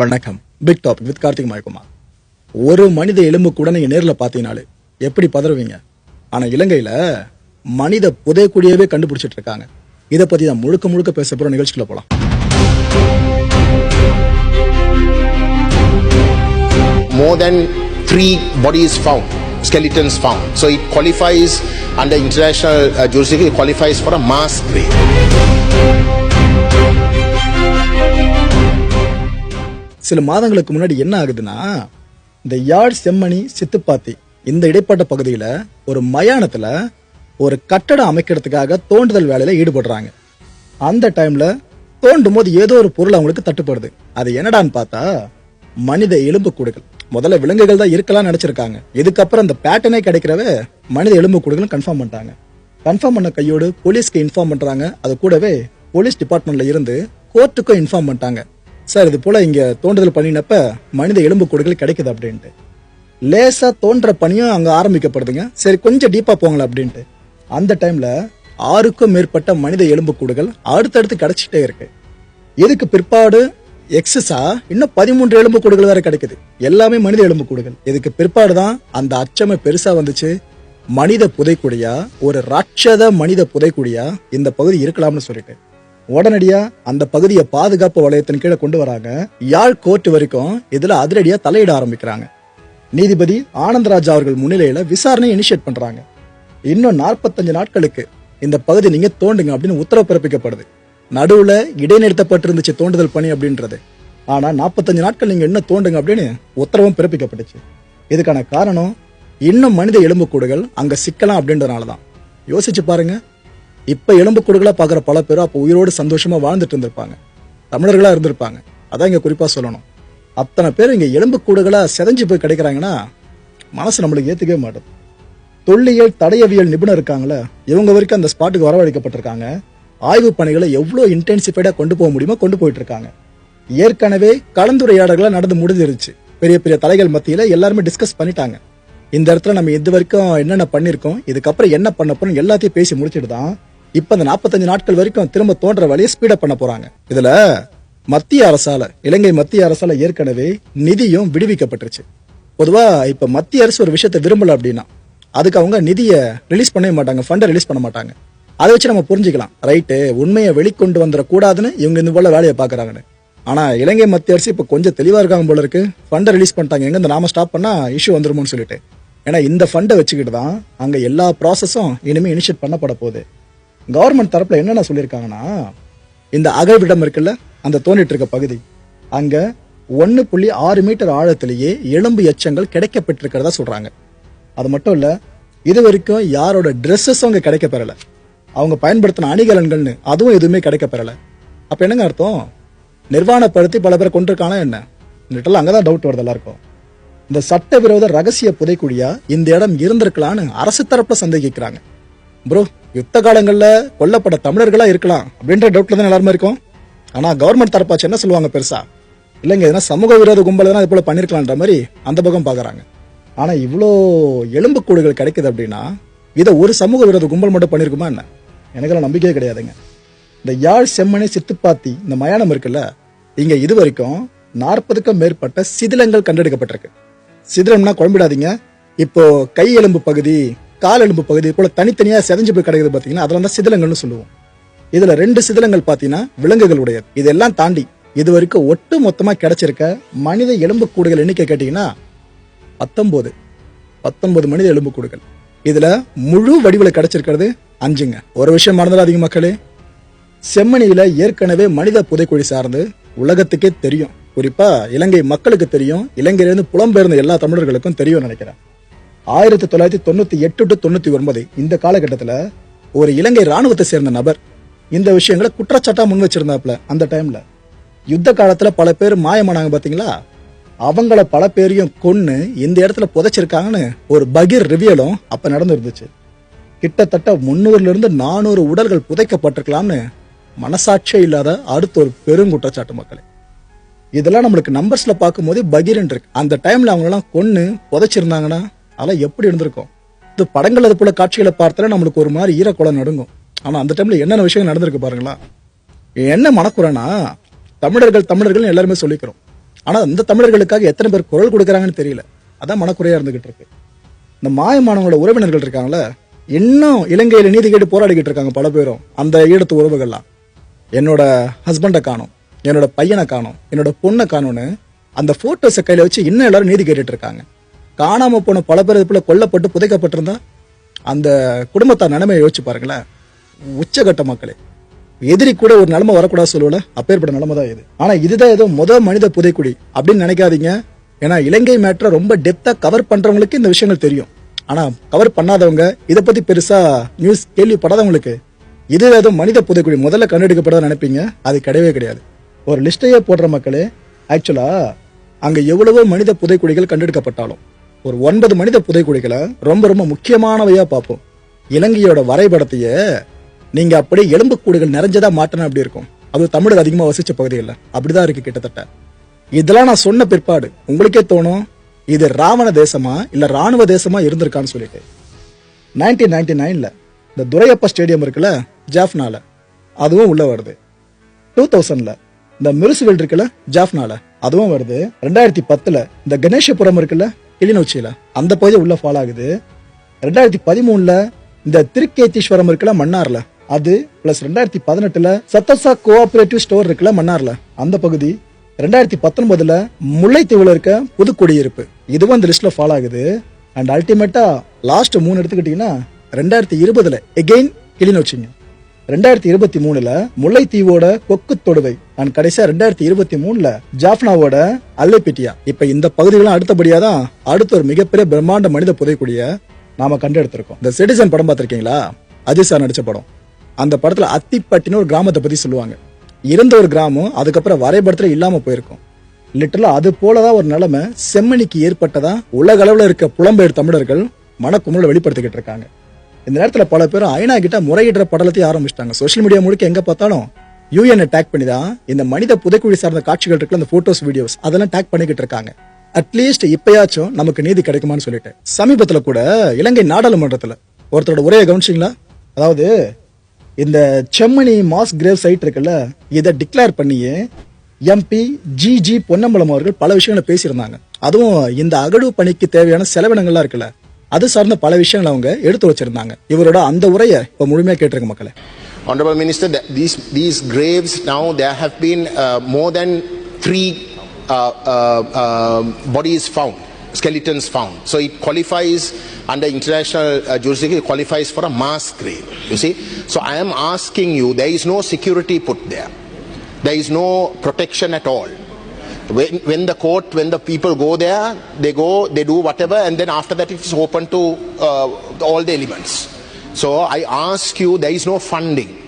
வணக்கம். Big topic with Karthik Mayakumar. ஒரு மனித எலும்பு கூட நீங்க நேரில் பார்த்தீங்கனாலே எப்படி பதறுவீங்க? ஆனா இலங்கையில மனித புதைக்குடியவே கண்டுபிடிச்சிட்டு இருக்காங்க. இதை பத்தி தான் முழுக்க முழுக்க பேச போற நிகழ்ச்சிக்குள்ள போலாம். More than three bodies found, skeletons found. So it qualifies under international uh, jurisdiction, it qualifies for a mass grave. சில மாதங்களுக்கு முன்னாடி என்ன ஆகுதுன்னா இந்த யாழ் செம்மணி சித்துப்பாத்தி இந்த இடைப்பட்ட பகுதியில் ஒரு மயானத்தில் ஒரு கட்டடம் அமைக்கிறதுக்காக தோண்டுதல் வேலையில் ஈடுபடுறாங்க. அந்த டைமில் தோண்டும் போது ஏதோ ஒரு பொருள் அவங்களுக்கு தட்டுப்படுது. அது என்னடான்னு பார்த்தா மனித எலும்புக்கூடுகள் முதல்ல விலங்குகள் தான் இருக்கலாம் நினச்சிருக்காங்க. இதுக்கப்புறம் அந்த பேட்டர்னே கிடைக்கிறவ மனித எலும்புக்கூடுகள் கன்ஃபார்ம் பண்ணிட்டாங்க. கன்ஃபார்ம் பண்ண கையோடு போலீஸ்க்கு இன்ஃபார்ம் பண்ணுறாங்க அது கூடவே போலீஸ் டிபார்ட்மெண்ட்ல இருந்து கோர்ட்டுக்கும் இன்ஃபார்ம் பண்ணிட்டாங்க. சார் இது போல இங்க தோண்டுதல் பண்ணினப்ப மனித எலும்புக்கூடுகள் கிடைக்குது அப்படின்ட்டு. லேசா தோன்ற பணியும் அங்க ஆரம்பிக்கப்படுதுங்க. சரி கொஞ்சம் டீப்பா போங்களேன் அப்படின்ட்டு. அந்த டைம்ல ஆறுக்கும் மேற்பட்ட மனித எலும்புக்கூடுகள் அடுத்தடுத்து கிடைச்சிட்டே இருக்கு. இதுக்கு பிற்பாடு எக்ஸஸா இன்னும் பதிமூன்று எலும்புக்கூடுகள் வேற கிடைக்குது. எல்லாமே மனித எலும்புக்கூடுகள் இதுக்கு பிற்பாடு தான் அந்த அச்சமை பெருசா வந்துச்சு. மனித புதைக்குடியா ஒரு ராட்சத மனித புதைக்குடியா இந்த பகுதி இருக்கலாம்னு சொல்லிட்டு. உடனடியா அந்த பகுதியை பாதுகாப்பு வளையத்தின் கீழே கொண்டு வராங்க. யாழ் கோர்ட் வரைக்கும் இதுல அதிரடியா தலையிட ஆரம்பிக்கிறாங்க. நீதிபதி ஆனந்தராஜ் அவர்கள் முன்னிலையில விசாரணை இனிஷியேட் பண்றாங்க. இன்னும் 45 நாட்களுக்கு இந்த பகுதி நீங்க தோண்டுங்க அப்படின்னு உத்தரவு பிறப்பிக்கப்படுது. நடுவுல இடைநிறுத்தப்பட்டிருந்துச்சு தோண்டுதல் பணி அப்படின்றது. ஆனா 45 நாட்கள் நீங்க இன்னும் தோண்டுங்க அப்படின்னு உத்தரவும் பிறப்பிக்கப்பட்டுச்சு. இதுக்கான காரணம் இன்னும் மனித எலும்புக்கூடுகள் அங்க சிக்கலாம் அப்படின்றதுனால தான் யோசிச்சு பாருங்க இப்ப எலும்புக்கூடுகளா பாக்குற பல பேரும் அப்ப உயிரோடு சந்தோஷமா வாழ்ந்துட்டு இருந்திருப்பாங்க. தமிழர்களா இருந்திருப்பாங்க. அதான் இங்க குறிப்பா சொல்லணும். அத்தனை பேர் இங்க எலும்புக்கூடுகளா செதஞ்சு போய் கிடைக்கிறாங்கன்னா மனசு நம்மளுக்கு ஏத்துக்கவே மாட்டேது. தொல்லியல் தடையவியல் நிபுணர் இருக்காங்களே இவங்க வரைக்கும் அந்த ஸ்பாட்டுக்கு வரவழைக்கப்பட்டிருக்காங்க. ஆய்வு பணிகளை எவ்வளவு இன்டென்சிஃபைடா கொண்டு போக முடியுமோ கொண்டு போயிட்டு இருக்காங்க ஏற்கனவே கலந்துரையாடல்களாக நடந்து முடிஞ்சிருச்சு. பெரிய பெரிய தலைகள் மத்தியில எல்லாருமே டிஸ்கஸ் பண்ணிட்டாங்க. இந்த இடத்துல நம்ம இது வரைக்கும் என்னென்ன பண்ணிருக்கோம் இதுக்கப்புறம் என்ன பண்ண போறோம் எல்லாத்தையும் பேசி முடிச்சிட்டு தான் இப்ப அந்த 45 நாட்கள் வரைக்கும் திரும்ப தோன்ற வழியை ஸ்பீடப் பண்ண போறாங்க. இதுல மத்திய அரசால இலங்கை மத்திய அரசால ஏற்கனவே நிதியும் விடுவிக்கப்பட்டுருச்சு. பொதுவா இப்ப மத்திய அரசு ஒரு விஷயத்த விரும்பல அப்படின்னா அதுக்கு அவங்க நிதியை ரிலீஸ் பண்ணவே மாட்டாங்க ஃபண்டை ரிலீஸ் பண்ண மாட்டாங்க. அதை வச்சு நம்ம புரிஞ்சுக்கலாம். ரைட்டு உண்மையை வெளிக்கொண்டு வந்துடக்கூடாதுன்னு இவங்க இந்த போல வேலையை பாக்குறாங்கன்னு ஆனா இலங்கை மத்திய அரசு இப்ப கொஞ்சம் தெளிவா இருக்காங்க போல இருக்கு. ஃபண்டை ரிலீஸ் பண்ணிட்டாங்க. எங்க இந்த நாம ஸ்டாப் பண்ணா இஷ்யூ வந்துருமோன்னு சொல்லிட்டு. ஏன்னா இந்த ஃபண்டை வச்சுக்கிட்டு தான் அங்க எல்லா ப்ராசஸும் இனிமே இனிஷியேட் பண்ணப்பட போகுது. கவர்மெண்ட் தரப்பில் என்னென்ன சொல்லியிருக்காங்கன்னா இந்த அகழ்விடம் இருக்குல்ல அந்த தோண்டிட்டு இருக்க பகுதி அங்க ஒன்று புள்ளி ஆறு மீட்டர் ஆழத்திலேயே எலும்பு எச்சங்கள் கிடைக்கப்பட்டிருக்கிறதா சொல்றாங்க. அது மட்டும் இல்லை இது வரைக்கும் யாரோட ட்ரெஸ்ஸஸும் அங்கே கிடைக்க பெறலை அவங்க பயன்படுத்தின அணிகலன்கள்னு அதுவும் எதுவுமே கிடைக்க பெறலை அப்போ என்னங்க அர்த்தம்? நிர்வாணப்படுத்தி பல பேரை கொண்டிருக்கானா என்ன? அங்கே தான் டவுட் வருது எல்லாருக்கும். இந்த சட்டவிரோத ரகசிய புதைக்குழியா இந்த இடம் இருந்திருக்கலாம்னு அரசு தரப்பில் சந்தேகிக்கிறாங்க. ப்ரோ யுத்த காலங்களில் கொல்லப்பட்ட தமிழர்களா இருக்கலாம் அப்படின்ற டவுட்ல தான் எல்லாருமே இருக்கும். ஆனா கவர்மெண்ட் தரப்பாச்சு என்ன சொல்லுவாங்க பெருசா? இல்லைங்க எதனா சமூக விரோத கும்பல் எதனா இது போல பண்ணிருக்கலான்ற மாதிரி அந்த பக்கம் பாக்குறாங்க. ஆனா இவ்வளோ எலும்புக்கூடுகள் கிடைக்குது அப்படின்னா இதை ஒரு சமூக விரோத கும்பல் மட்டும் பண்ணிருக்குமா என்ன? எனக்கெல்லாம் நம்பிக்கையே கிடையாதுங்க. இந்த யாழ் செம்மனை சித்துப்பாத்தி இந்த மயானம் இருக்குல்ல இங்க இது வரைக்கும் நாற்பதுக்கும் மேற்பட்ட சிதிலங்கள் கண்டெடுக்கப்பட்டிருக்கு. சிதிலம்னா குழம்பிடாதீங்க. இப்போ கை எலும்பு பகுதி கால் எலும்பு பகுதி போல தனித்தனியா செதஞ்சு போய் கிடக்குது பாத்தீங்கன்னா அதெல்லாம் தான் சிதிலங்கள்னு சொல்லுவோம். இதுல ரெண்டு சிதிலங்கள் பாத்தீங்கன்னா விலங்குகளுடையது. இதெல்லாம் தாண்டி இது வரைக்கும் ஒட்டு மொத்தமா கிடைச்சிருக்க மனித எலும்பு கூடுகள் எண்ணிக்கை கேட்டீங்கன்னா பத்தொன்பது. பத்தொன்பது மனித எலும்புக்கூடுகள் இதுல முழு வடிவில் கிடைச்சிருக்கிறது அஞ்சுங்க. ஒரு விஷயம் மறந்துடாதீங்க மக்களே. செம்மணியில ஏற்கனவே மனித புதைக்குழி சார்ந்து உலகத்துக்கே தெரியும். குறிப்பா இலங்கை மக்களுக்கு தெரியும் இலங்கையிலிருந்து புலம்பெயர்ந்த எல்லா தமிழர்களுக்கும் தெரியும் நினைக்கிறேன். ஆயிரத்தி தொள்ளாயிரத்தி தொண்ணூத்தி எட்டு டு தொண்ணூத்தி ஒன்பது இந்த காலகட்டத்துல ஒரு இலங்கை ராணுவத்தை சேர்ந்த நபர் இந்த விஷயங்களை குற்றச்சாட்டா முன் வச்சிருந்தாப்ல அந்த டைம்ல யுத்த காலத்துல பல பேர் மாயமானாங்க பாத்தீங்களா? அவங்கள பல பேரையும் கொன்னு இந்த இடத்துல புதைச்சிருக்காங்கன்னு ஒரு பகீர் ரிவியலும் அப்ப நடந்துருந்துச்சு. கிட்டத்தட்ட முன்னூறுல இருந்து நானூறு உடல்கள் புதைக்கப்பட்டிருக்கலாம்னு மனசாட்சியே இல்லாத அடுத்த ஒரு பெரும் குற்றச்சாட்டு மக்களே. இதெல்லாம் நம்மளுக்கு நம்பர்ஸ்ல பார்க்கும்போது பகீரன் இருக்கு. அந்த டைம்ல அவங்களெல்லாம் கொன்று கொன்னு புதைச்சிருந்தாங்கன்னா அதெல்லாம் எப்படி இருந்திருக்கும்? இந்த படங்கள் அது போல காட்சிகளை பார்த்தாலே நம்மளுக்கு ஒரு மாதிரி ஈரக்குளம் நடுங்கும். ஆனால் அந்த டைம்ல என்னென்ன விஷயம் நடந்திருக்கு பாருங்களா என்ன மனக்குறேன்னா தமிழர்கள் தமிழர்கள் எல்லாருமே சொல்லிக்கிறோம். ஆனால் அந்த தமிழர்களுக்காக எத்தனை பேர் குரல் கொடுக்குறாங்கன்னு தெரியல. அதான் மனக்குறையா இருந்துகிட்டு இருக்கு. இந்த மாயமானவங்களோட உறவினர்கள் இருக்காங்களே இன்னும் இலங்கையில நீதி கேட்டு போராடிக்கிட்டு இருக்காங்க பல பேரும். அந்த ஈழத்து உறவுகள்லாம். என்னோட ஹஸ்பண்டை காணும் என்னோட பையனை காணும் என்னோட பொண்ணை காணும்னு அந்த போட்டோஸை கையில வச்சு இன்னும் எல்லாரும் நீதி கேட்டுட்டு இருக்காங்க. காணாம போன பல பேர் இதுக்குள்ள கொல்லப்பட்டு புதைக்கப்பட்டிருந்தா அந்த குடும்பத்தார் நிலைமையை யோசிச்சு பாருங்களேன். உச்சகட்ட மக்களே. எதிரி கூட ஒரு நிலைமை வரக்கூடாது சொல்லுவல அப்பேற்பட்ட நிலைமை தான் இது. ஆனா இதுதான் ஏதோ முத மனித புதைக்குடி அப்படின்னு நினைக்காதீங்க. ஏன்னா இலங்கை மேட்டரை ரொம்ப டெப்தா கவர் பண்றவங்களுக்கு இந்த விஷயங்கள் தெரியும். ஆனா கவர் பண்ணாதவங்க இதை பத்தி பெருசா நியூஸ் கேள்விப்படாதவங்களுக்கு இது ஏதோ மனித புதைக்குழி முதல்ல கண்டெடுக்கப்பட்டதா நினைப்பீங்க? அது கிடையவே கிடையாது. ஒரு லிஸ்டையே போடுற மக்களே ஆக்சுவலா அங்க எவ்வளவோ மனித புதைக்குழிகள் கண்டெடுக்கப்பட்டாலும் ஒரு ஒன்பது மனித புதைக்குழிகளை ரொம்ப ரொம்ப முக்கியமானவையா பார்ப்போம். இலங்கையோட வரைபடத்தையே நீங்க அப்படியே எலும்புக்கூடுகள் நிறைஞ்சதா மாட்டினா அப்படி இருக்கும்? அது தமிழர் அதிகமா வசிச்ச பகுதிகளில். அப்படிதான் இருக்கு கிட்டத்தட்ட. இதெல்லாம் நான் சொன்ன பிற்பாடு உங்களுக்கே தோணும் இது ராவண தேசமா இல்ல ராணுவ தேசமா இருந்திருக்கான்னு சொல்லிட்டு. நைன்டீன் நைன்டி நைன்ல இந்த துரையப்பா ஸ்டேடியம் இருக்குல்ல ஜாஃப்னால அதுவும் உள்ள வருது. டூ தௌசண்ட்ல இந்த மிருசுவில் இருக்குல்ல ஜாஃப்னால அதுவும் வருது. ரெண்டாயிரத்தி பத்துல இந்த கணேஷபுரம் இருக்குல்ல கிளிநொச்சியில. அந்த பகுதி உள்ள ஃபாலோ ஆகுது. ரெண்டாயிரத்தி பதிமூணுல இந்த திருக்கேத்தீஸ்வரம் இருக்குல்ல மன்னார்ல அது பிளஸ் ரெண்டாயிரத்தி பதினெட்டுல சத்தசா கோஆபரேட்டிவ் ஸ்டோர் இருக்குல்ல மன்னார்ல அந்த பகுதி. ரெண்டாயிரத்தி பத்தொன்பதுல முல்லைத்தீவுல இருக்க புதுக்குடியிருப்பு இதுவும் அந்த லிஸ்ட்ல ஃபாலோ ஆகுது. அண்ட் அல்டிமேட்டா லாஸ்ட் மூணு எடுத்துக்கிட்டீங்கன்னா ரெண்டாயிரத்தி இருபதுல எகெயின் கிளிநொச்சிங்க. ரெண்டாயிரத்தி இருபத்தி மூணுல முல்லைத்தீவோட கொக்கு தொடுவை அண்ட் கடைசியா ரெண்டாயிரத்தி இருபத்தி மூணுல ஜாஃப்னாவோட அல்லைப்பிட்டியா. இப்ப இந்த பகுதிகளும் அடுத்தபடியா தான் அடுத்த ஒரு மிகப்பெரிய பிரம்மாண்ட மனித புதைக்கூடிய நாம கண்டெடுத்திருக்கோம். இந்த சிட்டிசன் படம் பார்த்திருக்கீங்களா? அஜித் சார் நடிச்ச படம். அந்த படத்துல அத்திப்பட்டின்னு ஒரு கிராமத்தை பத்தி சொல்லுவாங்க. இருந்த ஒரு கிராமம் அதுக்கப்புறம் வரைபடத்துல இல்லாம போயிருக்கும். லிட்டரலா அது போலதான் ஒரு நிலைமை செம்மணிக்கு ஏற்பட்டதா உலக அளவுல இருக்க புலம்பெயர் தமிழர்கள் மனக்குமுறல வெளிப்படுத்திக்கிட்டு இருக்காங்க. இந்த நேரத்தில் பல பேரும் ஐநா கிட்ட முறையிடுற படலத்தையும் ஆரம்பிச்சிட்டாங்க. சோஷியல் மீடியா முழுக்க எங்க பார்த்தாலும் யூஎன் டேக் பண்ணி தான் இந்த மனித புதைக்குழி சார்ந்த காட்சிகள் இருக்குல்ல அந்த போட்டோஸ் வீடியோஸ் அதெல்லாம் டேக் பண்ணிக்கிட்டு இருக்காங்க. அட்லீஸ்ட் இப்பயாச்சும் நமக்கு நீதி கிடைக்குமான்னு சொல்லிட்டு. சமீபத்தில் கூட இலங்கை நாடாளுமன்றத்தில் ஒருத்தரோட உரையை கவனிச்சிங்களா? அதாவது இந்த செம்மணி மாஸ் கிரேவ் சைட் இருக்குல்ல இதை டிக்ளேர் பண்ணியே எம்பி ஜி ஜி பொன்னம்பலம் அவர்கள் பல விஷயங்களை பேசியிருந்தாங்க. அதுவும் இந்த அகடு பணிக்கு தேவையான செலவினங்கள்லாம் இருக்குல்ல அது சார்ந்த பல விஷயங்களை அவங்க எடுத்து வச்சிருந்தாங்க இவரோட அந்த உரையை இப்ப முழுமையா கேட்டிருக்க மக்களே Honorable Minister, th- these, these graves now, there have been uh, more than three uh, uh, uh, bodies found, skeletons found. So it qualifies under international uh, jurisdiction, it qualifies for a mass grave. You see? So I am asking you, there is no security put there. There is no protection at all. When, when the court, when the people go there, they go, they do whatever, and then after that it is open to uh, all the elements. So I ask you, there is no funding.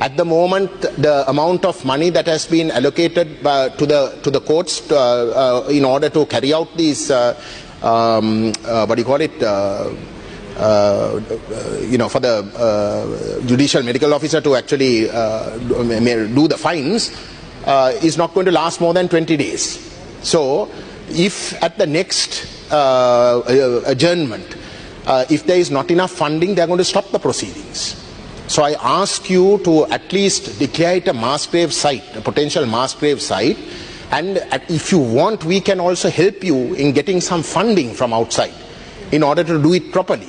At the moment, the amount of money that has been allocated uh, to the to the courts uh, uh, in order to carry out these, uh, um, uh, what do you call it? Uh, you know, for the uh, judicial medical officer to actually uh, do the fines uh, is not going to last more than 20 days. So, if at the next uh, uh, adjournment, uh, if there is not enough funding, they are going to stop the proceedings. So I ask you to at least declare it a mass grave site, a potential mass grave site, and if you want, we can also help you in getting some funding from outside in order to do it properly.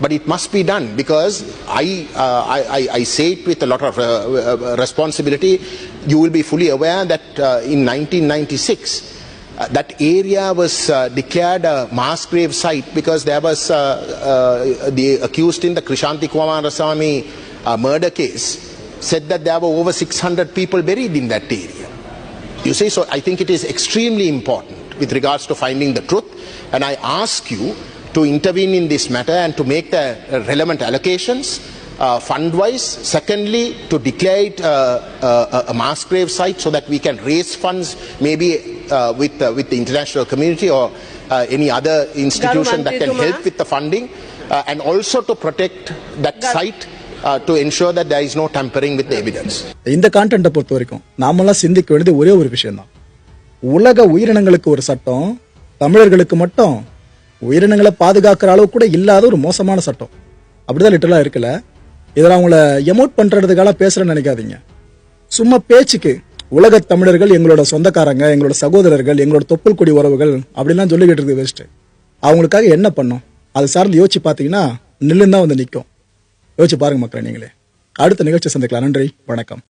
But it must be done because I, uh, I, I, I say it with a lot of uh, uh, responsibility. You will be fully aware that uh, in 1996, uh, that area was uh, declared a mass grave site because there was uh, uh, the accused in the Krishanti Kumarasamy uh, murder case said that there were over 600 people buried in that area. You see, so I think it is extremely important with regards to finding the truth, and I ask you to intervene in this matter and to make the relevant allocations uh, fund wise. Secondly, to declare it uh, uh, a mass grave site so that we can raise funds maybe uh, with, uh, with the international community or uh, any other institution that can help with the funding, uh, and also to protect that site uh, to ensure that there is no tampering with the evidence. இந்த கான்டென்ட்டை பொறுத்த வரைக்கும் நாமெல்லாம் சிந்திக்க வேண்டியது ஒரே ஒரு விஷயம்தான் உலக உயிரினங்களுக்கு ஒரு சட்டம் தமிழர்களுக்கு மட்டும் உயிரினங்களை பாதுகாக்கிற அளவு கூட இல்லாத ஒரு மோசமான சட்டம் அப்படிதான் லிட்டரலா இருக்குல்ல இதில் அவங்கள எமோட் பண்ணுறதுக்காக பேசுகிறேன்னு நினைக்காதீங்க. சும்மா பேச்சுக்கு உலகத் தமிழர்கள் எங்களோட சொந்தக்காரங்க எங்களோட சகோதரர்கள் எங்களோட தொப்புள் கொடி உறவுகள் அப்படிலாம் சொல்லிக்கிட்டு இருக்கு வேஸ்ட்டு அவங்களுக்காக என்ன பண்ணோம்? அது சார்ந்து யோசிச்சு பார்த்தீங்கன்னா நில்லுன்னு தான் வந்து நிற்கும். யோசிச்சு பாருங்க மக்களை நீங்களே. அடுத்த நிகழ்ச்சி சந்திக்கலாம். நன்றி. வணக்கம்.